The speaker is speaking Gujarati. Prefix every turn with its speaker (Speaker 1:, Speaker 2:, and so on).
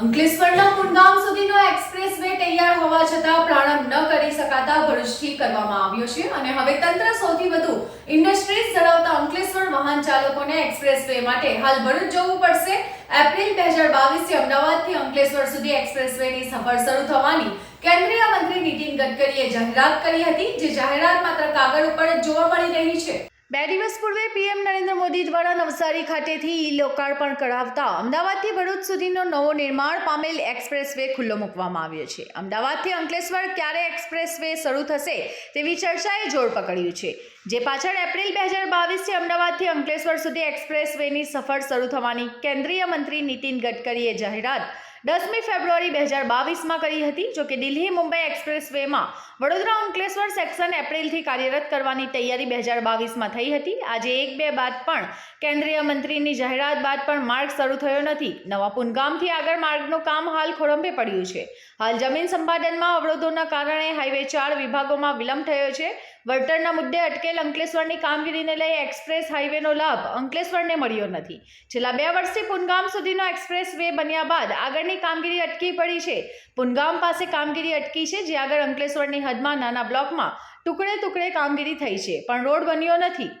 Speaker 1: અંકલેશ્વરના કુંડગામ સુધીનો એક્સપ્રેસ વે તૈયાર હોવા છતાં પ્રારંભ ન કરી શકાતા ભરૂચથી કરવામાં આવ્યો છે અને હવે તંત્ર સૌથી વધુ ઇન્ડસ્ટ્રીઝ ધરાવતા અંકલેશ્વર વાહન ચાલકોને એક્સપ્રેસ વે માટે હાલ ભરૂચ જવું પડશે. એપ્રિલ બે હજાર બાવીસથી અમદાવાદથી અંકલેશ્વર સુધી એક્સપ્રેસ વેની સફર શરૂ થવાની કેન્દ્રીય મંત્રી નીતિન ગડકરીએ જાહેરાત કરી હતી, જે જાહેરાત માત્ર કાગળ ઉપર જ જોવા મળી રહી છે. બે દિવસ પૂર્વે પીએમ નરેન્દ્ર મોદી દ્વારા નવસારી ખાતેથી ઈ લોકાર્પણ કરાવતા અમદાવાદથી ભરૂચ સુધીનો નવો નિર્માણ પામેલ એક્સપ્રેસ વે ખુલ્લો મૂકવામાં આવ્યો છે. અમદાવાદથી અંકલેશ્વર ક્યારે એક્સપ્રેસ વે શરૂ થશે તેવી ચર્ચાએ જોર પકડ્યું છે. જે પાછળ એપ્રિલ બે હજાર બાવીસથી અમદાવાદથી અંકલેશ્વર સુધી એક્સપ્રેસ વેની સફર શરૂ થવાની કેન્દ્રીય મંત્રી નીતિન ગડકરીએ જાહેરાત દસમી ફેબ્રુઆરી બે હજાર બાવીસમાં કરી હતી જોકે દિલ્હી મુંબઈ એક્સપ્રેસ વેમાં વડોદરા અંકલેશ્વર સેક્શન એપ્રિલથી કાર્યરત કરવાની તૈયારી બે હજાર બાવીસમાં થઈ હતી. આજે એક બે બાદ પણ કેન્દ્રીય મંત્રીની જાહેરાત બાદ પણ માર્ગ શરૂ થયો નથી. નવા પુનગામથી આગળ માર્ગનું કામ હાલ ખોરંભે પડ્યું છે. હાલ જમીન સંપાદનમાં અવરોધોના કારણે હાઈવે ચાર વિભાગોમાં વિલંબ થયો છે. વળતરના મુદ્દે અટકેલ અંકલેશ્વરની કામગીરીને લઈ એક્સપ્રેસ હાઈવેનો લાભ અંકલેશ્વરને મળ્યો નથી. છેલ્લા બે વર્ષથી પુનગામ સુધીનો એક્સપ્રેસ વે બન્યા બાદ આગળની કામગીરી અટકી પડી છે. પુનગામ પાસે કામગીરી અટકી છે, જે આગળ અંકલેશ્વરની હદમાં નાના બ્લોકમાં ટુકડે ટુકડે કામગીરી થઈ છે, પણ રોડ બન્યો નથી.